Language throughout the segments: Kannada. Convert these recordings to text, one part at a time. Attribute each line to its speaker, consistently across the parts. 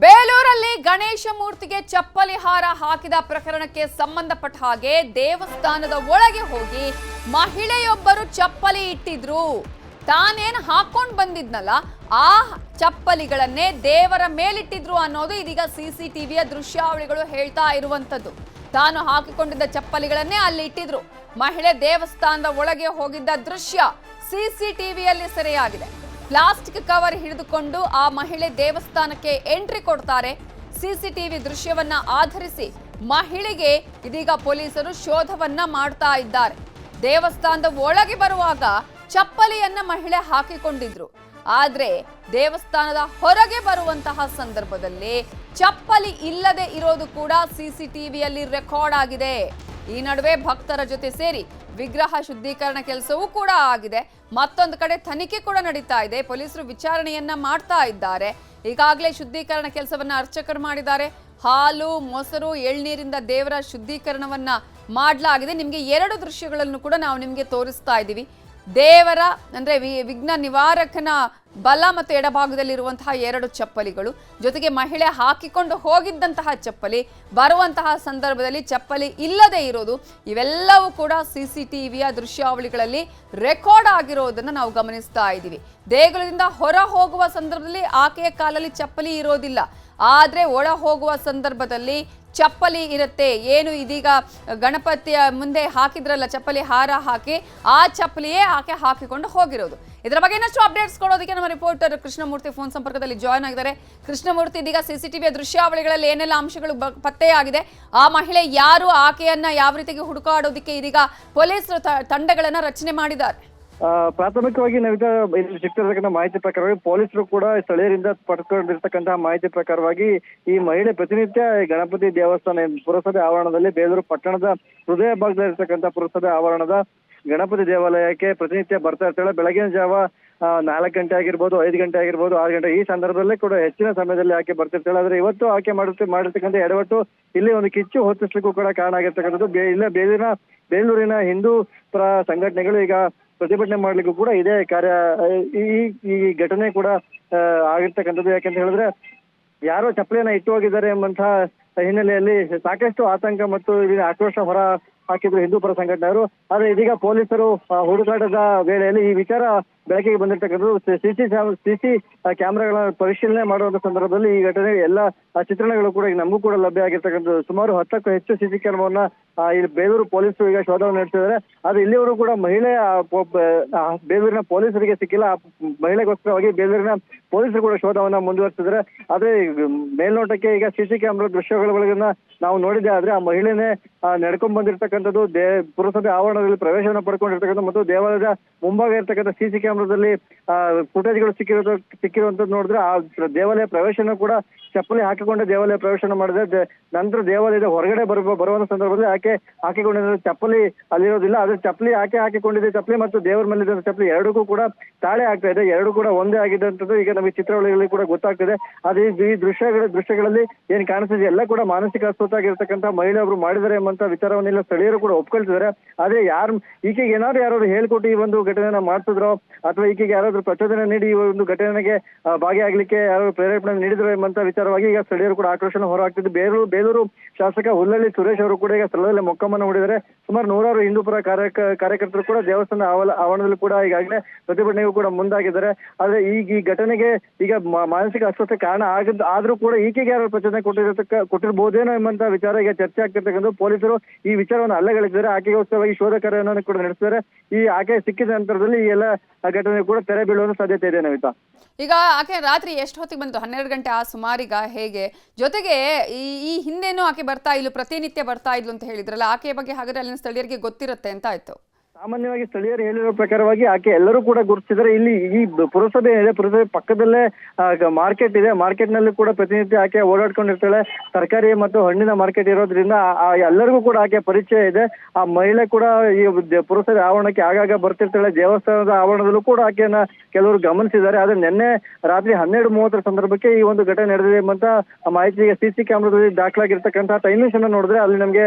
Speaker 1: ಬೇಲೂರಲ್ಲಿ ಗಣೇಶ ಮೂರ್ತಿಗೆ ಚಪ್ಪಲಿ ಹಾರ ಹಾಕಿದ ಪ್ರಕರಣಕ್ಕೆ ಸಂಬಂಧಪಟ್ಟ ಹಾಗೆ ದೇವಸ್ಥಾನದ ಒಳಗೆ ಹೋಗಿ ಮಹಿಳೆಯೊಬ್ಬರು ಚಪ್ಪಲಿ ಇಟ್ಟಿದ್ರು. ತಾನೇನು ಹಾಕೊಂಡು ಬಂದಿದ್ನಲ್ಲ, ಆ ಚಪ್ಪಲಿಗಳನ್ನೇ ದೇವರ ಮೇಲಿಟ್ಟಿದ್ರು ಅನ್ನೋದು ಇದೀಗ ಸಿಸಿಟಿವಿಯ ದೃಶ್ಯಾವಳಿಗಳು ಹೇಳ್ತಾ ಇರುವಂತದ್ದು ತಾನು ಹಾಕಿಕೊಂಡಿದ್ದ ಚಪ್ಪಲಿಗಳನ್ನೇ ಅಲ್ಲಿ ಇಟ್ಟಿದ್ರು. ಮಹಿಳೆ ದೇವಸ್ಥಾನದ ಒಳಗೆ ಹೋಗಿದ್ದ ದೃಶ್ಯ ಸಿಸಿಟಿವಿಯಲ್ಲಿ ಸೆರೆಯಾಗಿದೆ. ಪ್ಲಾಸ್ಟಿಕ್ ಕವರ್ ಹಿಡಿದುಕೊಂಡು ಆ ಮಹಿಳೆ ದೇವಸ್ಥಾನಕ್ಕೆ ಎಂಟ್ರಿ ಕೊಡ್ತಾರೆ. ಸಿಸಿಟಿವಿ ದೃಶ್ಯವನ್ನ ಆಧರಿಸಿ ಮಹಿಳೆಗೆ ಇದೀಗ ಪೊಲೀಸರು ಶೋಧವನ್ನ ಮಾಡ್ತಾ ಇದ್ದಾರೆ. ದೇವಸ್ಥಾನದ ಒಳಗೆ ಬರುವಾಗ ಚಪ್ಪಲಿಯನ್ನ ಮಹಿಳೆ ಹಾಕಿಕೊಂಡಿದ್ರು. ಆದ್ರೆ ದೇವಸ್ಥಾನದ ಹೊರಗೆ ಬರುವಂತಹ ಸಂದರ್ಭದಲ್ಲಿ ಚಪ್ಪಲಿ ಇಲ್ಲದೆ ಇರೋದು ಕೂಡ ಸಿಸಿಟಿವಿಯಲ್ಲಿ ರೆಕಾರ್ಡ್ ಆಗಿದೆ. ಈ ನಡುವೆ ಭಕ್ತರ ಜೊತೆ ಸೇರಿ ವಿಗ್ರಹ ಶುದ್ಧೀಕರಣ ಕೆಲಸವೂ ಕೂಡ ಆಗಿದೆ. ಮತ್ತೊಂದು ಕಡೆ ತನಿಖೆ ಕೂಡ ನಡೀತಾ ಇದೆ. ಪೊಲೀಸರು ವಿಚಾರಣೆಯನ್ನ ಮಾಡ್ತಾ ಇದ್ದಾರೆ. ಈಗಾಗಲೇ ಶುದ್ಧೀಕರಣ ಕೆಲಸವನ್ನ ಅರ್ಚಕರು ಮಾಡಿದ್ದಾರೆ. ಹಾಲು, ಮೊಸರು, ಎಳ್ನೀರಿಂದ ದೇವರ ಶುದ್ಧೀಕರಣವನ್ನ ಮಾಡಲಾಗಿದೆ. ನಿಮಗೆ ಎರಡು ದೃಶ್ಯಗಳನ್ನು ಕೂಡ ನಾವು ನಿಮಗೆ ತೋರಿಸ್ತಾ ಇದ್ದೀವಿ. ದೇವರ ಅಂದರೆ ವಿಘ್ನ ನಿವಾರಕನ ಬಲ ಮತ್ತು ಎಡಭಾಗದಲ್ಲಿರುವಂತಹ ಎರಡು ಚಪ್ಪಲಿಗಳು. ಜೊತೆಗೆ ಮಹಿಳೆ ಹಾಕಿಕೊಂಡು ಹೋಗಿದ್ದಂತಹ ಚಪ್ಪಲಿ, ಬರುವಂತಹ ಸಂದರ್ಭದಲ್ಲಿ ಚಪ್ಪಲಿ ಇಲ್ಲದೆ ಇರೋದು, ಇವೆಲ್ಲವೂ ಕೂಡ ಸಿ ಸಿ ಟಿವಿಯ ದೃಶ್ಯಾವಳಿಗಳಲ್ಲಿ ರೆಕಾರ್ಡ್ ಆಗಿರೋದನ್ನು ನಾವು ಗಮನಿಸ್ತಾ ಇದ್ದೀವಿ. ದೇಗುಲದಿಂದ ಹೊರ ಹೋಗುವ ಸಂದರ್ಭದಲ್ಲಿ ಆಕೆಯ ಕಾಲಲ್ಲಿ ಚಪ್ಪಲಿ ಇರೋದಿಲ್ಲ. ಆದರೆ ಒಳ ಹೋಗುವ ಸಂದರ್ಭದಲ್ಲಿ ಚಪ್ಪಲಿ ಇರುತ್ತೆ. ಏನು ಇದೀಗ ಗಣಪತಿಯ ಮುಂದೆ ಹಾಕಿದ್ರಲ್ಲ, ಚಪ್ಪಲಿ ಹಾರ ಹಾಕಿ, ಆ ಚಪ್ಪಲಿಯೇ ಆಕೆ ಹಾಕಿಕೊಂಡು ಹೋಗಿರೋದು. ಇದರ ಬಗ್ಗೆ ಇನ್ನಷ್ಟು ಅಪ್ಡೇಟ್ಸ್ ಕೊಡೋದಕ್ಕೆ ನಮ್ಮ ರಿಪೋರ್ಟರ್ ಕೃಷ್ಣಮೂರ್ತಿ ಫೋನ್ ಸಂಪರ್ಕದಲ್ಲಿ ಜಾಯ್ನ್ ಆಗಿದ್ದಾರೆ. ಕೃಷ್ಣಮೂರ್ತಿ, ಇದೀಗ ಸಿಸಿಟಿವಿಯ ದೃಶ್ಯಾವಳಿಗಳಲ್ಲಿ ಏನೆಲ್ಲ ಅಂಶಗಳು ಪತ್ತೆಯಾಗಿದೆ, ಆ ಮಹಿಳೆ ಯಾರು, ಆಕೆಯನ್ನ ಯಾವ ರೀತಿಗೆ ಹುಡುಕಾಡೋದಕ್ಕೆ ಇದೀಗ ಪೊಲೀಸರು ತಂಡಗಳನ್ನು ರಚನೆ ಮಾಡಿದ್ದಾರೆ.
Speaker 2: ಪ್ರಾಥಮಿಕವಾಗಿ ನಾವೀಗ ಇಲ್ಲಿ ಸಿಗ್ತಿರ್ತಕ್ಕಂಥ ಮಾಹಿತಿ ಪ್ರಕಾರವಾಗಿ ಪೊಲೀಸರು ಕೂಡ ಸ್ಥಳೀಯರಿಂದ ಪಡ್ಕೊಂಡಿರ್ತಕ್ಕಂತಹ ಮಾಹಿತಿ ಪ್ರಕಾರವಾಗಿ ಈ ಮಹಿಳೆ ಪ್ರತಿನಿತ್ಯ ಗಣಪತಿ ದೇವಸ್ಥಾನ ಪುರಸಭೆ ಆವರಣದಲ್ಲಿ ಬೇಲೂರು ಪಟ್ಟಣದ ಹೃದಯ ಭಾಗದಲ್ಲಿರ್ತಕ್ಕಂಥ ಪುರಸಭೆ ಆವರಣದ ಗಣಪತಿ ದೇವಾಲಯಕ್ಕೆ ಪ್ರತಿನಿತ್ಯ ಬರ್ತಾ ಇರ್ತಾಳೆ. ಬೆಳಗಿನ ಜಾವ ನಾಲ್ಕು ಗಂಟೆ ಆಗಿರ್ಬೋದು, ಐದು ಗಂಟೆ ಆಗಿರ್ಬೋದು, ಆರು ಗಂಟೆ ಈ ಸಂದರ್ಭದಲ್ಲೇ ಕೂಡ ಹೆಚ್ಚಿನ ಸಮಯದಲ್ಲಿ ಆಕೆ ಬರ್ತಿರ್ತಾಳೆ. ಆದ್ರೆ ಇವತ್ತು ಆಕೆ ಮಾಡುತ್ತೆ, ಮಾಡಿರ್ತಕ್ಕಂಥ ಎಡವಟ್ಟು ಇಲ್ಲಿ ಒಂದು ಕಿಚ್ಚು ಹೊತ್ತಿಸ್ಲಿಕ್ಕೂ ಕೂಡ ಕಾರಣ ಆಗಿರ್ತಕ್ಕಂಥದ್ದು. ಇಲ್ಲೇ ಬೇಲೂರಿನ ಬೇಲೂರಿನ ಹಿಂದೂ ಪ್ರ, ಸಂಘಟನೆಗಳು ಈಗ ಪ್ರತಿಭಟನೆ ಮಾಡ್ಲಿಕ್ಕೂ ಕೂಡ ಇದೇ ಕಾರ್ಯ ಈ ಈ ಘಟನೆ ಕೂಡ ಆಗಿರ್ತಕ್ಕಂಥದ್ದು. ಯಾಕಂತ ಹೇಳಿದ್ರೆ, ಯಾರೋ ಚಪ್ಪಲಿಯನ್ನ ಇಟ್ಟು ಹೋಗಿದ್ದಾರೆ ಎಂಬಂತಹ ಹಿನ್ನೆಲೆಯಲ್ಲಿ ಸಾಕಷ್ಟು ಆತಂಕ ಮತ್ತು ಇಲ್ಲಿ ಆಕ್ರೋಶ ಹೊರ ಹಾಕಿದ್ರು ಹಿಂದೂ ಪರ ಸಂಘಟನೆಯವರು. ಆದ್ರೆ ಇದೀಗ ಪೊಲೀಸರು ಹುಡುಕಾಟದ ವೇಳೆಯಲ್ಲಿ ಈ ವಿಚಾರ ಬೆಳಕಿಗೆ ಬಂದಿರ್ತಕ್ಕಂಥದ್ದು. ಸಿಸಿ ಸಿಸಿ ಕ್ಯಾಮೆರಾಗಳ ಪರಿಶೀಲನೆ ಮಾಡುವಂತ ಸಂದರ್ಭದಲ್ಲಿ ಈ ಘಟನೆ ಎಲ್ಲ ಚಿತ್ರಣಗಳು ಕೂಡ ನಮಗೂ ಕೂಡ ಲಭ್ಯ ಆಗಿರ್ತಕ್ಕಂಥದ್ದು. ಸುಮಾರು ಹತ್ತಕ್ಕೂ ಹೆಚ್ಚು ಸಿಸಿ ಕ್ಯಾಮೆರಾವನ್ನ ಇಲ್ಲಿ ಬೇಲೂರು ಪೊಲೀಸರು ಈಗ ಶೋಧವನ್ನು ನಡೆಸಿದ್ದಾರೆ. ಆದ್ರೆ ಇಲ್ಲಿವರು ಕೂಡ ಮಹಿಳೆ ಬೇಲೂರಿನ ಪೊಲೀಸರಿಗೆ ಸಿಕ್ಕಿಲ್ಲ. ಮಹಿಳೆಗೋಸ್ಕರವಾಗಿ ಬೇಲೂರಿನ ಪೊಲೀಸರು ಕೂಡ ಶೋಧವನ್ನ ಮುಂದುವರಿಸಿದ್ದಾರೆ. ಆದ್ರೆ ಮೇಲ್ನೋಟಕ್ಕೆ ಈಗ ಸಿಸಿ ಕ್ಯಾಮೆರಾ ದೃಶ್ಯಗಳನ್ನ ನಾವು ನೋಡಿದ್ದೆ. ಆದ್ರೆ ಆ ಮಹಿಳೆನೇ ನಡ್ಕೊಂಡ್ ಬಂದಿರ್ತಕ್ಕಂಥದ್ದು ದೇ, ಪುರಸಭೆ ಆವರಣದಲ್ಲಿ ಪ್ರವೇಶವನ್ನು ಪಡ್ಕೊಂಡಿರ್ತಕ್ಕಂಥ ಮತ್ತು ದೇವಾಲಯದ ಮುಂಭಾಗ ಇರ್ತಕ್ಕಂಥ ಸಿಸಿ ಕ್ಯಾಮೆರಾದಲ್ಲಿ ಫುಟೇಜ್ಗಳು ಸಿಕ್ಕಿರೋದು ಸಿಕ್ಕಿರುವಂತದ್ದು ನೋಡಿದ್ರೆ ಆ ದೇವಾಲಯ ಪ್ರವೇಶನೂ ಕೂಡ ಚಪ್ಪಲಿ ಹಾಕಿಕೊಂಡು ದೇವಾಲಯ ಪ್ರವೇಶನ ಮಾಡಿದೆ. ನಂತರ ದೇವಾಲಯದ ಹೊರಗಡೆ ಬರುವ ಬರುವಂತ ಸಂದರ್ಭದಲ್ಲಿ ಆಕೆ ಹಾಕಿಕೊಂಡಿದ್ದ ಚಪ್ಪಲಿ ಅಲ್ಲಿರೋದಿಲ್ಲ. ಆದ್ರೆ ಚಪ್ಪಲಿ ಆಕೆ ಹಾಕಿಕೊಂಡಿದ್ದ ಚಪ್ಪಲಿ ಮತ್ತು ದೇವರ ಮೇಲಿದ್ದ ಚಪ್ಪಲಿ ಎರಡಕ್ಕೂ ಕೂಡ ತಾಳೆ ಆಗ್ತಾ ಇದೆ. ಎರಡು ಕೂಡ ಒಂದೇ ಆಗಿದ್ದಂಥದ್ದು ಈಗ ನಮಗೆ ಚಿತ್ರಾವಳಿಗಳಲ್ಲಿ ಕೂಡ ಗೊತ್ತಾಗ್ತದೆ. ಅದೇ ಈ ದೃಶ್ಯಗಳ ದೃಶ್ಯಗಳಲ್ಲಿ ಏನ್ ಕಾಣಿಸ್ತಿದೆ? ಎಲ್ಲ ಕೂಡ ಮಾನಸಿಕ ಅಸ್ವಸ್ಥ ಆಗಿರ್ತಕ್ಕಂಥ ಮಹಿಳೆಯೊಬ್ರು ಮಾಡಿದರೆ ಎಂಬಂತ ವಿಚಾರವನ್ನೆಲ್ಲ ಸ್ಥಳೀಯರು ಕೂಡ ಒಪ್ಕೊಳ್ತಿದ್ದಾರೆ. ಆದ್ರೆ ಯಾರು ಈಕೆಗೆ ಏನಾದ್ರು ಯಾರಾದ್ರು ಹೇಳ್ಕೊಟ್ಟು ಈ ಒಂದು ಘಟನೆಯನ್ನ ಮಾಡ್ತಿದ್ರೋ ಅಥವಾ ಈಕೆಗೆ ಯಾರಾದ್ರೂ ಪ್ರಚೋದನೆ ನೀಡಿ ಈ ಒಂದು ಘಟನೆಗೆ ಆ, ಭಾಗಿಯಾಗ್ಲಿಕ್ಕೆ ಯಾರು ಪ್ರೇರೇಪಣೆ ನೀಡಿದ್ರು ಎಂಬಂತ ವಿಚಾರವಾಗಿ ಈಗ ಸ್ಥಳೀಯರು ಕೂಡ ಆಕ್ರೋಶನ ಹೊರಹಾಕ್ತಿದ್ದು. ಬೇರೂರು, ಬೇಲೂರು ಶಾಸಕ ಹುಲ್ಲಳ್ಳಿ ಸುರೇಶ್ ಅವರು ಕೂಡ ಈಗ ಸ್ಥಳದಲ್ಲಿ ಮೊಕ್ಕಮ್ಮನ ಹೂಡಿದರೆ ಸುಮಾರು ನೂರಾರು ಹಿಂದೂಪರ ಕಾರ್ಯಕ, ಕಾರ್ಯಕರ್ತರು ಕೂಡ ದೇವಸ್ಥಾನ ಆವಲ, ಆವರಣದಲ್ಲಿ ಕೂಡ ಈಗಾಗಲೇ ಪ್ರತಿಭಟನೆಗೂ ಕೂಡ ಮುಂದಾಗಿದ್ದಾರೆ. ಆದ್ರೆ ಈಗ ಈ ಘಟನೆಗೆ ಈಗ ಮಾನಸಿಕ ಅಸ್ವಸ್ಥ ಕಾರಣ ಆಗಿದ್ ಆದ್ರೂ ಕೂಡ ಈಕೆಗೆ ಯಾರು ಪ್ರಚೋದನೆ ಕೊಟ್ಟಿರತಕ್ಕ, ಕೊಟ್ಟಿರ್ಬೋದೇನೋ ಎಂಬಂತ ವಿಚಾರ ಈಗ ಚರ್ಚೆ ಆಗ್ತಿರ್ತಕ್ಕಂಥ ಪೊಲೀಸರು ಈ ವಿಚಾರವನ್ನು ಅಲ್ಲಗಳಿಸಿದ್ದಾರೆ ಆಕೆಗೋಸ್ಕರವಾಗಿ ಶೋಧ ಕಾರ್ಯವನ್ನು ಕೂಡ ನಡೆಸಿದ್ದಾರೆ. ಈ ಆಕೆ ಸಿಕ್ಕಿದ ನಂತರದಲ್ಲಿ ಈ ಎಲ್ಲ ಘಟನೆ ಕೂಡ ತೆರೆ ಬೀಳುವ ಸಾಧ್ಯತೆ ಇದೆ ನವಿತಾ
Speaker 1: ಈಗ ಆಕೆ ರಾತ್ರಿ ಎಷ್ಟು ಹೊತ್ತಿಗೆ ಬಂತು? ಹನ್ನೆರಡು ಗಂಟೆ ಆ ಸುಮಾರಿಗ? ಹೇಗೆ? ಜೊತೆಗೆ ಈ ಈ ಹಿಂದೆನೂ ಆಕೆ ಬರ್ತಾ ಇದ್ಲು, ಪ್ರತಿನಿತ್ಯ ಬರ್ತಾ ಇದ್ಲು ಅಂತ ಹೇಳಿದ್ರಲ್ಲ, ಆಕೆಯ ಬಗ್ಗೆ ಹಾಗಾದ್ರೆ ಅಲ್ಲಿನ ಸ್ಥಳೀಯರಿಗೆ ಗೊತ್ತಿರುತ್ತೆ ಅಂತ ಆಯ್ತು.
Speaker 2: ಸಾಮಾನ್ಯವಾಗಿ ಸ್ಥಳೀಯರು ಹೇಳಿರೋ ಪ್ರಕಾರವಾಗಿ ಆಕೆ ಎಲ್ಲರೂ ಕೂಡ ಗುರುತಿಸಿದರೆ ಇಲ್ಲಿ ಈ ಪುರಸಭೆ ಏನಿದೆ ಪುರಸಭೆ ಪಕ್ಕದಲ್ಲೇ ಮಾರ್ಕೆಟ್ ಇದೆ. ಮಾರ್ಕೆಟ್ನಲ್ಲಿ ಕೂಡ ಪ್ರತಿನಿತ್ಯ ಆಕೆ ಓಡಾಡ್ಕೊಂಡಿರ್ತಾಳೆ. ತರಕಾರಿ ಮತ್ತು ಹಣ್ಣಿನ ಮಾರ್ಕೆಟ್ ಇರೋದ್ರಿಂದ ಎಲ್ಲರಿಗೂ ಕೂಡ ಆಕೆ ಪರಿಚಯ ಇದೆ. ಆ ಮಹಿಳೆ ಕೂಡ ಈ ಪುರಸಭೆ ಆವರಣಕ್ಕೆ ಆಗಾಗ ಬರ್ತಿರ್ತಾಳೆ. ದೇವಸ್ಥಾನದ ಆವರಣದಲ್ಲೂ ಕೂಡ ಆಕೆಯನ್ನ ಕೆಲವರು ಗಮನಿಸಿದ್ದಾರೆ. ಆದ್ರೆ ನಿನ್ನೆ ರಾತ್ರಿ ಹನ್ನೆರಡು ಮೂವತ್ತರ ಸಂದರ್ಭಕ್ಕೆ ಈ ಒಂದು ಘಟನೆ ನಡೆದಿದೆ ಎಂಬಂತ ಮಾಹಿತಿ ಸಿಸಿ ಕ್ಯಾಮ್ರಾದಲ್ಲಿ ದಾಖಲಾಗಿರ್ತಕ್ಕಂತಹ ಟೈಮಿಂಗ್ಸ್ ಅನ್ನ ನೋಡಿದ್ರೆ ಅಲ್ಲಿ ನಮಗೆ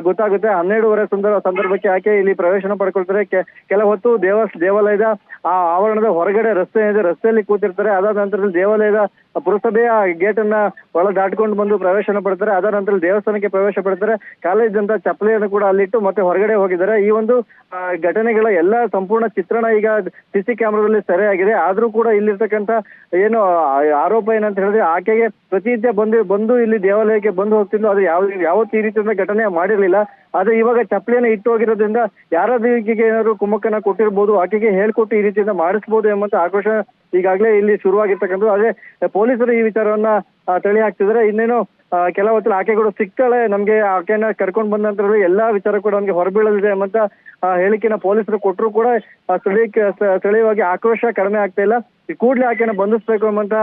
Speaker 2: ಗೊತ್ತಾಗುತ್ತೆ. ಹನ್ನೆರಡೂವರೆ ಸುಂದರ ಸಂದರ್ಭಕ್ಕೆ ಆಕೆ ಇಲ್ಲಿ ಪ್ರವೇಶನ ಪಡ್ಕೊಳ್ತಾರೆ. ಕೆಲ ಹೊತ್ತು ದೇವ ದೇವಾಲಯದ, ಆ, ಆವರಣದ ಹೊರಗಡೆ ರಸ್ತೆ ಇದೆ. ರಸ್ತೆಯಲ್ಲಿ ಕೂತಿರ್ತಾರೆ. ಅದಾದ ನಂತರದಲ್ಲಿ ದೇವಾಲಯದ ಪುರಸಭೆಯ ಗೇಟ್ ಅನ್ನ ಒಳ ದಾಟ್ಕೊಂಡು ಬಂದು ಪ್ರವೇಶನ ಪಡ್ತಾರೆ. ಅದಾದ ನಂತರ ದೇವಸ್ಥಾನಕ್ಕೆ ಪ್ರವೇಶ ಪಡ್ತಾರೆ. ಕಾಲೇಜ್ ಚಪ್ಪಲಿಯನ್ನು ಕೂಡ ಅಲ್ಲಿಟ್ಟು ಮತ್ತೆ ಹೊರಗಡೆ ಹೋಗಿದ್ದಾರೆ. ಈ ಒಂದು ಘಟನೆಗಳ ಎಲ್ಲ ಸಂಪೂರ್ಣ ಚಿತ್ರಣ ಈಗ ಸಿಸಿ ಕ್ಯಾಮ್ರಾದಲ್ಲಿ ಆಗಿದೆ ಆದ್ರೂ ಕೂಡ ಇಲ್ಲಿರ್ತಕ್ಕಂಥ ಏನು ಆರೋಪ ಏನಂತ ಹೇಳಿದ್ರೆ ಆಕೆಗೆ ಪ್ರತಿನಿತ್ಯ ಬಂದು ಬಂದು ಇಲ್ಲಿ ದೇವಾಲಯಕ್ಕೆ ಬಂದು ಹೋಗ್ತಿದ್ಲು ಅದು ಯಾವ, ಯಾವತ್ತು ಈ ರೀತಿಯಿಂದ ಘಟನೆ ಮಾಡಿರ್ಲಿಲ್ಲ. ಆದ್ರೆ ಇವಾಗ ಚಪ್ಪಲಿಯನ್ನ ಇಟ್ಟು ಹೋಗಿರೋದ್ರಿಂದ ಯಾರಾದ್ರೂ ಈಕೆಗೆ ಏನಾದ್ರು ಕುಮ್ಮಕ್ಕನ್ನ ಕೊಟ್ಟಿರ್ಬೋದು, ಆಕೆಗೆ ಹೇಳ್ಕೊಟ್ಟು ಈ ರೀತಿಯಿಂದ ಮಾಡಿಸ್ಬೋದು ಎಂಬಂತ ಆಕ್ರೋಶ ಈಗಾಗಲೇ ಇಲ್ಲಿ ಶುರುವಾಗಿರ್ತಕ್ಕಂಥದ್ದು. ಅದೇ ಪೊಲೀಸರು ಈ ವಿಚಾರವನ್ನ ತಳಿ ಹಾಕ್ತಿದ್ರೆ ಇನ್ನೇನು ಕೆಲ ಹೊತ್ತಲ್ಲಿ ಆಕೆ ಕೂಡ ಸಿಗ್ತಾಳೆ ನಮ್ಗೆ ಆಕೆಯನ್ನ ಕರ್ಕೊಂಡು ಬಂದ ನಂತರ ಎಲ್ಲಾ ವಿಚಾರ ಕೂಡ ನಮ್ಗೆ ಹೊರಬೀಳಲಿದೆ ಎಂಬಂತ ಹೇಳಿಕೆನ ಪೊಲೀಸರು ಕೊಟ್ಟರು ಕೂಡ ಸ್ಥಳೀಯ, ಸ್ಥಳೀಯವಾಗಿ ಆಕ್ರೋಶ ಕಡಿಮೆ ಆಗ್ತಾ ಇಲ್ಲ. ಕೂಡಲೇ ಆಕೆಯನ್ನು ಬಂಧಿಸಬೇಕು ಎಂಬಂತ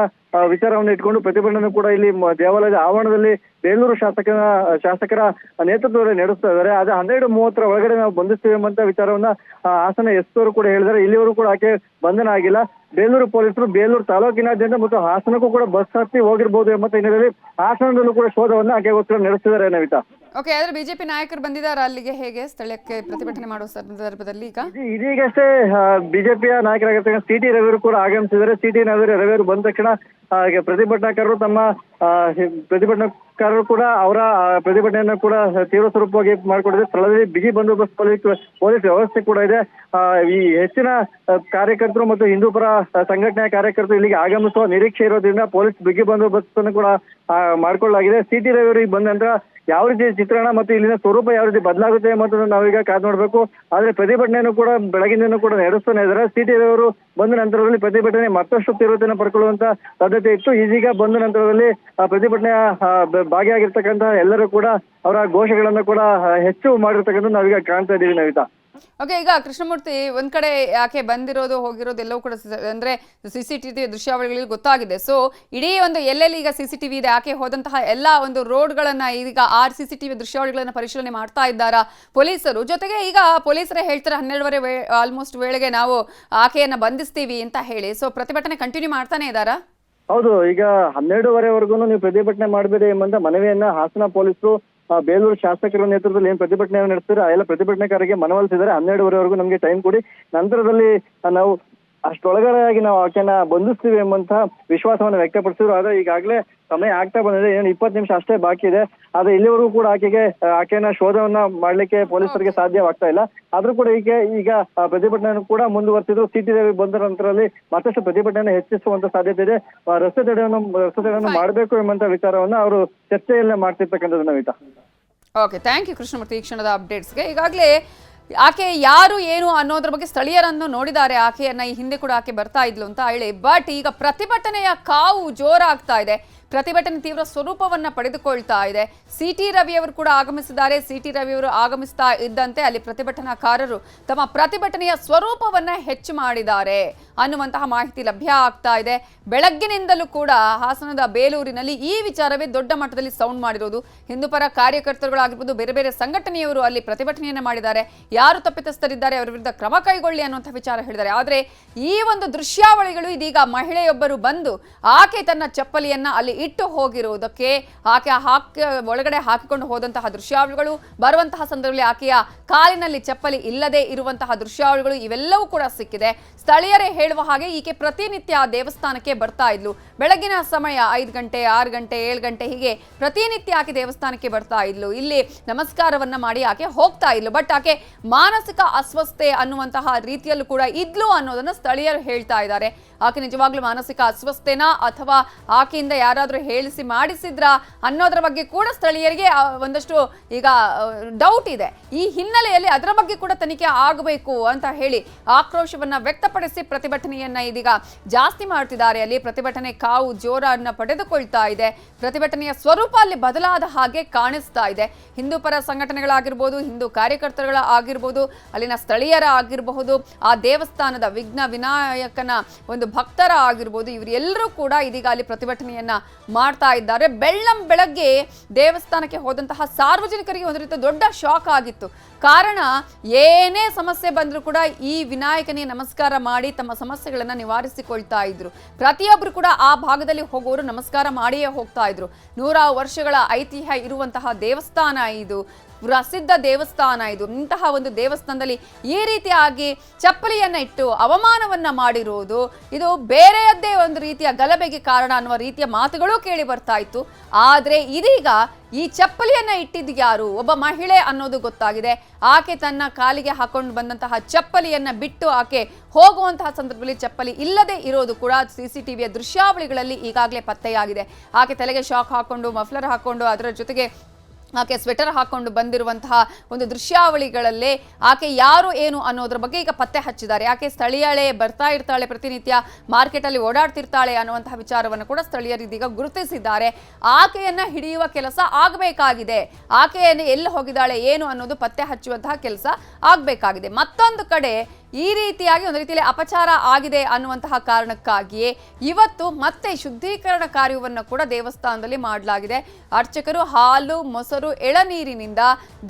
Speaker 2: ವಿಚಾರವನ್ನು ಇಟ್ಕೊಂಡು ಪ್ರತಿಭಟನೆ ಕೂಡ ಇಲ್ಲಿ ದೇವಾಲಯದ ಆವರಣದಲ್ಲಿ ಬೇಲೂರು ಶಾಸಕನ, ಶಾಸಕರ ನೇತೃತ್ವದಲ್ಲಿ ನಡೆಸ್ತಾ ಇದ್ದಾರೆ. ಆದ್ರೆ ಹನ್ನೆರಡು ಮೂವತ್ತರ ಒಳಗಡೆ ನಾವು ಬಂಧಿಸ್ತೀವಿ ಎಂಬಂತ ವಿಚಾರವನ್ನ ಹಾಸನ ಎಸ್ ಅವರು ಕೂಡ ಹೇಳಿದ್ದಾರೆ. ಇಲ್ಲಿವರೆಗೂ ಕೂಡ ಆಕೆ ಬಂಧನ ಆಗಿಲ್ಲ. ಬೇಲೂರು ಪೊಲೀಸರು ಬೇಲೂರು ತಾಲೂಕಿನಾದ್ಯಂತ ಮತ್ತು ಹಾಸನಕ್ಕೂ ಕೂಡ ಬಸ್ ಹತ್ತಿ ಹೋಗಿರ್ಬೋದು ಎಂಬ ಹಿನ್ನೆಲೆಯಲ್ಲಿ ಹಾಸನದಲ್ಲೂ ಕೂಡ ಶೋಧವನ್ನ ಆಕೆಗೋಸ್ಕರ ನಡೆಸಿದ್ದಾರೆ ನವಿತಾ.
Speaker 1: ಓಕೆ ಆದ್ರೆ ಬಿಜೆಪಿ ನಾಯಕರು ಬಂದಿದ್ದಾರೆ ಅಲ್ಲಿಗೆ ಹೇಗೆ? ಸ್ಥಳಕ್ಕೆ ಪ್ರತಿಭಟನೆ ಮಾಡುವ ಸಂದರ್ಭದಲ್ಲಿ ಈಗ?
Speaker 2: ಇದೀಗ ಇದೀಗಷ್ಟೇ ಬಿಜೆಪಿಯ ನಾಯಕರಾಗಿರ್ತಕ್ಕಂಥ ಸಿ ಟಿ ರವಿಯವರು ಕೂಡ ಆಗಮಿಸಿದ್ದಾರೆ. ಸಿ ಟಿ ರವಿ ರವಿಯವರು ಬಂದ ತಕ್ಷಣ ಪ್ರತಿಭಟನಾಕಾರರು ತಮ್ಮ ಪ್ರತಿಭಟನಾಕಾರರು ಕೂಡ ಅವರ ಪ್ರತಿಭಟನೆಯನ್ನು ಕೂಡ ತೀವ್ರ ಸ್ವರೂಪವಾಗಿ ಮಾಡಿಕೊಂಡಿದೆ ಸ್ಥಳದಲ್ಲಿ ಬಿಗಿ ಬಂದೋಬಸ್ತ್ ಪೊಲೀಸ್ ಪೊಲೀಸ್ ವ್ಯವಸ್ಥೆ ಕೂಡ ಇದೆ. ಈ ಹೆಚ್ಚಿನ ಕಾರ್ಯಕರ್ತರು ಮತ್ತು ಹಿಂದೂಪರ ಸಂಘಟನೆ ಸಂಘಟನೆಯ ಕಾರ್ಯಕರ್ತರು ಇಲ್ಲಿಗೆ ಆಗಮಿಸುವ ನಿರೀಕ್ಷೆ ಇರೋದ್ರಿಂದ ಪೊಲೀಸ್ ಬಿಗಿ ಬಂದೋಬಸ್ತ್ ಅನ್ನು ಕೂಡ ಮಾಡ್ಕೊಳ್ಳಲಾಗಿದೆ. ಸಿ ಟಿ ರವಿಯವರು ಬಂದ ನಂತರ ಯಾವ ರೀತಿ ಚಿತ್ರಣ ಮತ್ತು ಇಲ್ಲಿನ ಸ್ವರೂಪ ಯಾವ ರೀತಿ ಬದಲಾಗುತ್ತೆ ಎಂಬುದನ್ನು ನಾವೀಗ ಕಾದು ನೋಡಬೇಕು. ಆದ್ರೆ ಪ್ರತಿಭಟನೆಯನ್ನು ಕೂಡ ಬೆಳಗಿನಿಂದ ಕೂಡ ನಡೆಸ್ತಾನೆ ಇದ್ದಾರೆ. ಸಿಟಿ ಅವರು ಬಂದ ನಂತರದಲ್ಲಿ ಪ್ರತಿಭಟನೆ ಮತ್ತಷ್ಟು ತೀವ್ರತೆಯನ್ನು ಪಡ್ಕೊಳ್ಳುವಂತ ಸಾಧ್ಯತೆ ಇತ್ತು. ಇದೀಗ ಬಂದ ನಂತರದಲ್ಲಿ ಪ್ರತಿಭಟನೆಯ ಭಾಗಿಯಾಗಿರ್ತಕ್ಕಂತಹ ಎಲ್ಲರೂ ಕೂಡ ಅವರ ಘೋಷಗಳನ್ನು ಕೂಡ ಹೆಚ್ಚು ಮಾಡಿರ್ತಕ್ಕಂಥ ನಾವೀಗ ಕಾಣ್ತಾ ಇದ್ದೀವಿ ನವಿತಾ.
Speaker 1: ಓಕೆ ಈಗ ಕೃಷ್ಣಮೂರ್ತಿ ಒಂದ್ ಕಡೆ ಯಾಕೆ ಬಂದಿರೋದು, ಹೋಗಿರೋದು ಎಲ್ಲವೂ ಕೂಡ ಅಂದ್ರೆ ಸಿ ಸಿ ಟಿ ದೃಶ್ಯಾವಳಿಗಳಲ್ಲಿ ಗೊತ್ತಾಗಿದೆ. ಸೊ ಇಡೀ ಒಂದು ಎಲ್ಲೆಲ್ಲಿ ಈಗ ಸಿ ಸಿ ಟಿ ಇದೆ ಯಾಕೆ ಹೋದಂತಹ ಎಲ್ಲ ಒಂದು ರೋಡ್ಗಳನ್ನ ಈಗ ಆರ್ ಸಿ ಸಿ ಟಿ ದೃಶ್ಯಾವಳಿಗಳನ್ನ ಪರಿಶೀಲನೆ ಮಾಡ್ತಾ ಇದ್ದಾರ ಪೊಲೀಸರು? ಜೊತೆಗೆ ಈಗ ಪೊಲೀಸರೇ ಹೇಳ್ತಾರೆ, ಹನ್ನೆರಡುವರೆ ವೇ ಆಲ್ಮೋಸ್ಟ್ ವೇಳೆಗೆ ನಾವು ಆಕೆಯನ್ನ ಬಂಧಿಸ್ತೀವಿ ಅಂತ ಹೇಳಿ. ಸೊ ಪ್ರತಿಭಟನೆ ಕಂಟಿನ್ಯೂ ಮಾಡ್ತಾನೆ ಇದ್ದಾರ?
Speaker 2: ಹೌದು, ಈಗ ಹನ್ನೆರಡುವರೆವರೆಗೂ ನೀವು ಪ್ರತಿಭಟನೆ ಮಾಡಬೇಡಿ ಎಂಬಂತ ಮನವಿಯನ್ನ ಹಾಸನ ಪೊಲೀಸರು ಬೇಲೂರು ಶಾಸಕರ ನೇತೃತ್ವದಲ್ಲಿ ಏನ್ ಪ್ರತಿಭಟನೆ ನಡೆಸ್ತಾರೆ? ಆ ಎಲ್ಲ ಪ್ರತಿಭಟನೆಕಾರರಿಗೆ ಮನವೊಲಿಸಿದ್ದಾರೆ ಹನ್ನೆರಡುವರೆವರೆಗೂ ನಮಗೆ ಟೈಮ್ ಕೊಡಿ. ನಂತರದಲ್ಲಿ ನಾವು ಅಷ್ಟೊಳಗಡೆಯಾಗಿ ನಾವು ಆಕೆನ ಬಂಧಿಸ್ತೀವಿ ಎಂಬಂತ ವಿಶ್ವಾಸವನ್ನು ವ್ಯಕ್ತಪಡಿಸಿದ್ರು. ಆದ್ರೆ ಈಗಾಗಲೇ ಸಮಯ ಆಗ್ತಾ ಬಂದಿದೆ. ಏನು ಇಪ್ಪತ್ತು ನಿಮಿಷ ಅಷ್ಟೇ ಬಾಕಿ ಇದೆ. ಆದ್ರೆ ಇಲ್ಲಿವರೆಗೂ ಕೂಡ ಆಕೆಗೆ ಆಕೆಯನ್ನ ಆಕೆನ ಶೋಧವನ್ನ ಮಾಡ್ಲಿಕ್ಕೆ ಪೊಲೀಸರಿಗೆ ಸಾಧ್ಯವಾಗ್ತಾ ಇಲ್ಲ. ಆದ್ರೂ ಕೂಡ ಈಕೆ ಈಗ ಪ್ರತಿಭಟನೆಯನ್ನು ಕೂಡ ಮುಂದುವರೆಸಿದ್ರು. ಸಿಟಿ ರವಿ ಬಂದ ನಂತರದಲ್ಲಿ ಮತ್ತಷ್ಟು ಪ್ರತಿಭಟನೆ ಹೆಚ್ಚಿಸುವಂತ ಸಾಧ್ಯತೆ ಇದೆ. ರಸ್ತೆ ತಡೆಯನ್ನು ರಸ್ತೆ ತಡೆಯನ್ನು ಮಾಡಬೇಕು ಎಂಬಂತ ವಿಚಾರವನ್ನ ಅವರು ಚರ್ಚೆಯಲ್ಲೇ ಮಾಡ್ತಿರ್ತಕ್ಕಂಥದ್ದು Navitha
Speaker 1: okay thank you Krishnamurthy ಈ ಕ್ಷಣದ ಅಪ್ಡೇಟ್ಸ್ಗೆ ಈಗಾಗಲೇ ಆಕೆ ಯಾರು, ಏನು ಅನ್ನೋದ್ರ ಬಗ್ಗೆ ಸ್ಥಳೀಯರನ್ನು ನೋಡಿದ್ದಾರೆ. ಆಕೆಯನ್ನ ಈ ಹಿಂದೆ ಕೂಡ ಆಕೆ ಬರ್ತಾ ಇದ್ಲು ಅಂತ ಹೇಳಿ. ಬಟ್ ಈಗ ಪ್ರತಿಭಟನೆಯ ಕಾವು ಜೋರಾಗ್ತಾ ಇದೆ. ಪ್ರತಿಭಟನೆ ತೀವ್ರ ಸ್ವರೂಪವನ್ನ ಪಡೆದುಕೊಳ್ತಾ ಇದೆ. ಸಿ ಟಿ ರವಿಯವರು ಕೂಡ ಆಗಮಿಸಿದ್ದಾರೆ. ಸಿ ಟಿ ರವಿಯವರು ಆಗಮಿಸ್ತಾ ಇದ್ದಂತೆ ಅಲ್ಲಿ ಪ್ರತಿಭಟನಾಕಾರರು ತಮ್ಮ ಪ್ರತಿಭಟನೆಯ ಸ್ವರೂಪವನ್ನ ಹೆಚ್ಚು ಮಾಡಿದ್ದಾರೆ. ಅನ್ನುವಂತಹ ಮಾಹಿತಿ ಲಭ್ಯ ಆಗ್ತಾ ಇದೆ. ಬೆಳಗ್ಗಿನಿಂದಲೂ ಕೂಡ ಹಾಸನದ ಬೇಲೂರಿನಲ್ಲಿ ಈ ವಿಚಾರವೇ ದೊಡ್ಡ ಮಟ್ಟದಲ್ಲಿ ಸೌಂಡ್ ಮಾಡಿರೋದು. ಹಿಂದೂಪರ ಕಾರ್ಯಕರ್ತರುಗಳಾಗಿರ್ಬೋದು, ಬೇರೆ ಬೇರೆ ಸಂಘಟನೆಯವರು ಅಲ್ಲಿ ಪ್ರತಿಭಟನೆಯನ್ನು ಮಾಡಿದ್ದಾರೆ. ಯಾರು ತಪ್ಪಿತಸ್ಥರಿದ್ದಾರೆ, ಅವರ ವಿರುದ್ಧ ಕ್ರಮ ಕೈಗೊಳ್ಳಿ ಅನ್ನುವಂಥ ವಿಚಾರ ಹೇಳಿದ್ದಾರೆ. ಆದರೆ ಈ ಒಂದು ದೃಶ್ಯಾವಳಿಗಳು ಇದೀಗ ಮಹಿಳೆಯೊಬ್ಬರು ಬಂದು ಆಕೆ ತನ್ನ ಚಪ್ಪಲಿಯನ್ನ ಅಲ್ಲಿ ಇಟ್ಟು ಹೋಗಿರುವುದಕ್ಕೆ ಆಕೆ ಹಾಕಿ, ಒಳಗಡೆ ಹಾಕಿಕೊಂಡು ಹೋದಂತಹ ದೃಶ್ಯಾವಳಿಗಳು, ಬರುವಂತಹ ಸಂದರ್ಭದಲ್ಲಿ ಆಕೆಯ ಕಾಲಿನಲ್ಲಿ ಚಪ್ಪಲಿ ಇಲ್ಲದೆ ಇರುವಂತಹ ದೃಶ್ಯಾವಳಿಗಳು ಇವೆಲ್ಲವೂ ಕೂಡ ಸಿಕ್ಕಿದೆ. ಸ್ಥಳೀಯರೇ ಹೇಳುವ ಹಾಗೆ ಈಕೆ ಪ್ರತಿನಿತ್ಯ ಆ ದೇವಸ್ಥಾನಕ್ಕೆ ಬರ್ತಾ ಇದ್ಲು. ಬೆಳಗಿನ ಸಮಯ ಐದು ಗಂಟೆ, ಆರು ಗಂಟೆ, ಏಳು ಗಂಟೆ ಹೀಗೆ ಪ್ರತಿನಿತ್ಯ ಆಕೆ ದೇವಸ್ಥಾನಕ್ಕೆ ಬರ್ತಾ ಇದ್ಲು. ಇಲ್ಲಿ ನಮಸ್ಕಾರವನ್ನ ಮಾಡಿ ಆಕೆ ಹೋಗ್ತಾ ಇದ್ಲು. ಬಟ್ ಆಕೆ ಮಾನಸಿಕ ಅಸ್ವಸ್ಥೆ ಅನ್ನುವಂತಹ ರೀತಿಯಲ್ಲೂ ಕೂಡ ಇದ್ಲು ಅನ್ನೋದನ್ನ ಸ್ಥಳೀಯರು ಹೇಳ್ತಾ ಇದ್ದಾರೆ. ಆಕೆ ನಿಜವಾಗ್ಲೂ ಮಾನಸಿಕ ಅಸ್ವಸ್ಥೆನಾ ಅಥವಾ ಆಕೆಯಿಂದ ಯಾರಾದರೂ ಹೇಳಿಸಿ ಮಾಡಿಸಿದ್ರ ಅನ್ನೋದ್ರ ಬಗ್ಗೆ ಕೂಡ ಸ್ಥಳೀಯರಿಗೆ ಒಂದಷ್ಟು ಈಗ ಡೌಟ್ ಇದೆ. ಈ ಹಿನ್ನೆಲೆಯಲ್ಲಿ ಅದರ ಬಗ್ಗೆ ಕೂಡ ತನಿಖೆ ಆಗಬೇಕು ಅಂತ ಹೇಳಿ ಆಕ್ರೋಶವನ್ನ ವ್ಯಕ್ತಪಡಿಸಿ ಪ್ರತಿಭಟನೆಯನ್ನ ಇದೀಗ ಜಾಸ್ತಿ ಮಾಡ್ತಿದ್ದಾರೆ. ಅಲ್ಲಿ ಪ್ರತಿಭಟನೆ ಕಾವು ಜೋರನ್ನ ಪಡೆದುಕೊಳ್ತಾ ಇದೆ. ಪ್ರತಿಭಟನೆಯ ಸ್ವರೂಪ ಅಲ್ಲಿ ಬದಲಾದ ಹಾಗೆ ಕಾಣಿಸ್ತಾ ಇದೆ. ಹಿಂದೂ ಪರ ಸಂಘಟನೆಗಳಾಗಿರ್ಬೋದು, ಹಿಂದೂ ಕಾರ್ಯಕರ್ತರುಗಳ ಆಗಿರ್ಬೋದು, ಅಲ್ಲಿನ ಸ್ಥಳೀಯರ ಆಗಿರಬಹುದು, ಆ ದೇವಸ್ಥಾನದ ವಿಘ್ನ ವಿನಾಯಕನ ಒಂದು ಭಕ್ತರ ಆಗಿರ್ಬೋದು, ಇವರೆಲ್ಲರೂ ಕೂಡ ಇದೀಗ ಅಲ್ಲಿ ಪ್ರತಿಭಟನೆಯನ್ನ ಮಾಡ್ತಾ ಇದ್ದಾರೆ. ಬೆಳ್ಳಂ ಬೆಳಗ್ಗೆ ದೇವಸ್ಥಾನಕ್ಕೆ ಹೋದಂತಹ ಸಾರ್ವಜನಿಕರಿಗೆ ಒಂದು ರೀತಿಯ ದೊಡ್ಡ ಶಾಕ್ ಆಗಿತ್ತು. ಕಾರಣ ಏನೇ ಸಮಸ್ಯೆ ಬಂದರೂ ಕೂಡ ಈ ವಿನಾಯಕನಿಗೆ ನಮಸ್ಕಾರ ಮಾಡಿ ತಮ್ಮ ಸಮಸ್ಯೆಗಳನ್ನು ನಿವಾರಿಸಿಕೊಳ್ತಾ ಇದ್ರು. ಪ್ರತಿಯೊಬ್ಬರು ಕೂಡ ಆ ಭಾಗದಲ್ಲಿ ಹೋಗೋರು ನಮಸ್ಕಾರ ಮಾಡಿಯೇ ಹೋಗ್ತಾ ಇದ್ರು. ನೂರಾರು ವರ್ಷಗಳ ಐತಿಹ್ಯ ಇರುವಂತಹ ದೇವಸ್ಥಾನ ಇದು. ಪ್ರಸಿದ್ಧ ದೇವಸ್ಥಾನ ಇದು. ಇಂತಹ ಒಂದು ದೇವಸ್ಥಾನದಲ್ಲಿ ಈ ರೀತಿಯಾಗಿ ಚಪ್ಪಲಿಯನ್ನು ಇಟ್ಟು ಅವಮಾನವನ್ನ ಮಾಡಿರುವುದು ಇದು ಬೇರೆಯದ್ದೇ ಒಂದು ರೀತಿಯ ಗಲಭೆಗೆ ಕಾರಣ ಅನ್ನುವ ರೀತಿಯ ಮಾತುಗಳು ಕೇಳಿ ಬರ್ತಾ ಇತ್ತು. ಆದರೆ ಇದೀಗ ಈ ಚಪ್ಪಲಿಯನ್ನ ಇಟ್ಟಿದ್ದು ಯಾರು? ಒಬ್ಬ ಮಹಿಳೆ ಅನ್ನೋದು ಗೊತ್ತಾಗಿದೆ. ಆಕೆ ತನ್ನ ಕಾಲಿಗೆ ಹಾಕೊಂಡು ಬಂದಂತಹ ಚಪ್ಪಲಿಯನ್ನ ಬಿಟ್ಟು ಆಕೆ ಹೋಗುವಂತಹ ಸಂದರ್ಭದಲ್ಲಿ ಚಪ್ಪಲಿ ಇಲ್ಲದೆ ಇರೋದು ಕೂಡ ಸಿ ಸಿ ಟಿವಿಯ ದೃಶ್ಯಾವಳಿಗಳಲ್ಲಿ ಈಗಾಗಲೇ ಪತ್ತೆಯಾಗಿದೆ. ಆಕೆ ತಲೆಗೆ ಶಾಕ್ ಹಾಕೊಂಡು, ಮಫ್ಲರ್ ಹಾಕೊಂಡು, ಅದರ ಜೊತೆಗೆ ಆಕೆ ಸ್ವೆಟರ್ ಹಾಕೊಂಡು ಬಂದಿರುವಂತಹ ಒಂದು ದೃಶ್ಯಾವಳಿಗಳಲ್ಲೇ ಆಕೆ ಯಾರು ಏನು ಅನ್ನೋದ್ರ ಬಗ್ಗೆ ಈಗ ಪತ್ತೆ ಹಚ್ಚಿದ್ದಾರೆ. ಆಕೆ ಸ್ಥಳೀಯಳೇ ಬರ್ತಾ ಇರ್ತಾಳೆ, ಪ್ರತಿನಿತ್ಯ ಮಾರ್ಕೆಟಲ್ಲಿ ಓಡಾಡ್ತಿರ್ತಾಳೆ ಅನ್ನುವಂತಹ ವಿಚಾರವನ್ನು ಕೂಡ ಸ್ಥಳೀಯರು ಇದೀಗ ಗುರುತಿಸಿದ್ದಾರೆ. ಆಕೆಯನ್ನ ಹಿಡಿಯುವ ಕೆಲಸ ಆಗಬೇಕಾಗಿದೆ. ಆಕೆಯನ್ನು ಎಲ್ಲಿ ಹೋಗಿದ್ದಾಳೆ, ಏನು ಅನ್ನೋದು ಪತ್ತೆ ಹಚ್ಚುವಂತಹ ಕೆಲಸ ಆಗಬೇಕಾಗಿದೆ. ಮತ್ತೊಂದು ಕಡೆ ಈ ರೀತಿಯಾಗಿ ಒಂದು ರೀತಿಯಲ್ಲಿ ಅಪಚಾರ ಆಗಿದೆ ಅನ್ನುವಂತಹ ಕಾರಣಕ್ಕಾಗಿಯೇ ಇವತ್ತು ಮತ್ತೆ ಶುದ್ಧೀಕರಣ ಕಾರ್ಯವನ್ನು ಕೂಡ ದೇವಸ್ಥಾನದಲ್ಲಿ ಮಾಡಲಾಗಿದೆ. ಅರ್ಚಕರು ಹಾಲು, ಮೊಸರು, ಎಳನೀರಿನಿಂದ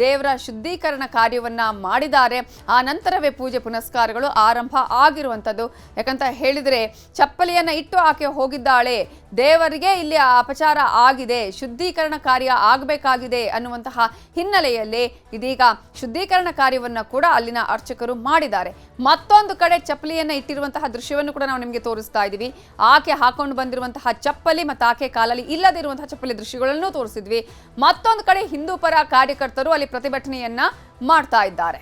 Speaker 1: ದೇವರ ಶುದ್ಧೀಕರಣ ಕಾರ್ಯವನ್ನ ಮಾಡಿದ್ದಾರೆ. ಆ ನಂತರವೇ ಪೂಜೆ ಪುನಸ್ಕಾರಗಳು ಆರಂಭ ಆಗಿರುವಂಥದ್ದು. ಯಾಕಂತ ಹೇಳಿದರೆ ಚಪ್ಪಲಿಯನ್ನ ಇಟ್ಟು ಆಕೆ ಹೋಗಿದ್ದಾಳೆ. ದೇವರಿಗೆ ಇಲ್ಲಿ ಅಪಚಾರ ಆಗಿದೆ. ಶುದ್ಧೀಕರಣ ಕಾರ್ಯ ಆಗಬೇಕಾಗಿದೆ ಅನ್ನುವಂತಹ ಹಿನ್ನೆಲೆಯಲ್ಲಿ ಇದೀಗ ಶುದ್ಧೀಕರಣ ಕಾರ್ಯವನ್ನು ಕೂಡ ಅಲ್ಲಿನ ಅರ್ಚಕರು ಮಾಡಿದ್ದಾರೆ. ಮತ್ತೊಂದು ಕಡೆ ಚಪ್ಪಲಿಯನ್ನ ಇಟ್ಟಿರುವಂತಹ ದೃಶ್ಯವನ್ನು ಕೂಡ ನಾವು ನಿಮಗೆ ತೋರಿಸ್ತಾ ಇದ್ದೀವಿ. ಆಕೆ ಹಾಕೊಂಡು ಬಂದಿರುವಂತಹ ಚಪ್ಪಲಿ ಮತ್ತು ಆಕೆ ಕಾಲಲ್ಲಿ ಇಲ್ಲದಿರುವಂತಹ ಚಪ್ಪಲಿ ದೃಶ್ಯಗಳನ್ನು ತೋರಿಸಿದ್ವಿ. ಮತ್ತೊಂದು ಕಡೆ ಹಿಂದೂ ಪರ ಕಾರ್ಯಕರ್ತರು ಅಲ್ಲಿ ಪ್ರತಿಭಟನೆಯನ್ನ ಮಾಡ್ತಾ ಇದ್ದಾರೆ.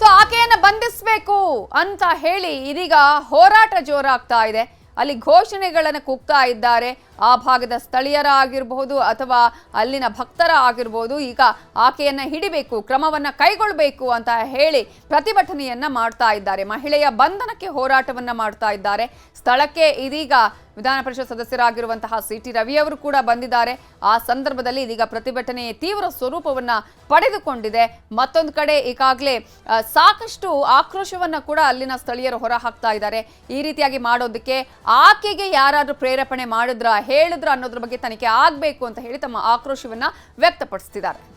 Speaker 1: ಸೊ ಆಕೆಯನ್ನ ಬಂಧಿಸಬೇಕು ಅಂತ ಹೇಳಿ ಇದೀಗ ಹೋರಾಟ ಜೋರಾಗ್ತಾ ಇದೆ. ಅಲ್ಲಿ ಘೋಷಣೆಗಳನ್ನು ಕೂಗ್ತಾ ಇದ್ದಾರೆ. ಆ ಭಾಗದ ಸ್ಥಳೀಯರ ಆಗಿರಬಹುದು ಅಥವಾ ಅಲ್ಲಿನ ಭಕ್ತರ ಆಗಿರ್ಬೋದು, ಈಗ ಆಕೆಯನ್ನ ಹಿಡಿಬೇಕು, ಕ್ರಮವನ್ನ ಕೈಗೊಳ್ಳಬೇಕು ಅಂತ ಹೇಳಿ ಪ್ರತಿಭಟನೆಯನ್ನ ಮಾಡ್ತಾ ಇದ್ದಾರೆ. ಮಹಿಳೆಯ ಬಂಧನಕ್ಕೆ ಹೋರಾಟವನ್ನ ಮಾಡ್ತಾ ಇದ್ದಾರೆ. ಸ್ಥಳಕ್ಕೆ ಇದೀಗ ವಿಧಾನ ಪರಿಷತ್ ಸದಸ್ಯರಾಗಿರುವಂತಹ ಸಿ ಟಿ ರವಿ ಅವರು ಕೂಡ ಬಂದಿದ್ದಾರೆ. ಆ ಸಂದರ್ಭದಲ್ಲಿ ಇದೀಗ ಪ್ರತಿಭಟನೆ ತೀವ್ರ ಸ್ವರೂಪವನ್ನ ಪಡೆದುಕೊಂಡಿದೆ. ಮತ್ತೊಂದು ಕಡೆ ಈಗಾಗಲೇ ಸಾಕಷ್ಟು ಆಕ್ರೋಶವನ್ನ ಕೂಡ ಅಲ್ಲಿನ ಸ್ಥಳೀಯರು ಹೊರ ಹಾಕ್ತಾ ಇದ್ದಾರೆ. ಈ ರೀತಿಯಾಗಿ ಮಾಡೋದಕ್ಕೆ ಆಕೆಗೆ ಯಾರಾದರೂ ಪ್ರೇರೇಪಣೆ ಮಾಡಿದ್ರ ಹೇಳಿದ್ರ ಅನ್ನೋದ್ರ ಬಗ್ಗೆ ತನಿಖೆ ಆಗ್ಬೇಕು ಅಂತ ಹೇಳಿ ತಮ್ಮ ಆಕ್ರೋಶವನ್ನ ವ್ಯಕ್ತಪಡಿಸ್ತಿದ್ದಾರೆ.